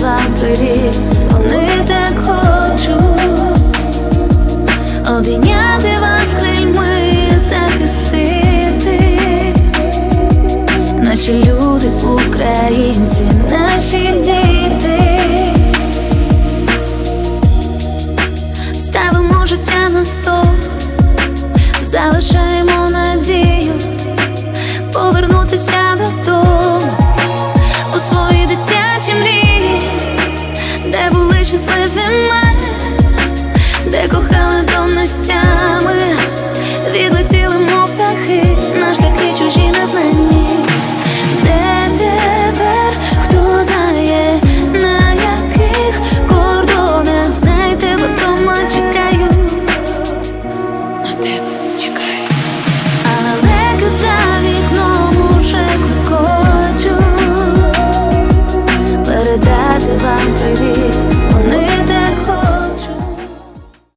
вам привіт, вони так хочуть обійняти вас крильми, захистити, наші люди, українці, наші діти, ставимо життя на стол, залишаємо надію повернутися до того. живемо, де кохали донестями, відлетіли мов птахи, наш таки чужі незнані, де тепер хто знає, на яких кордонах знай тебе вдома чекають, на тебе чекають.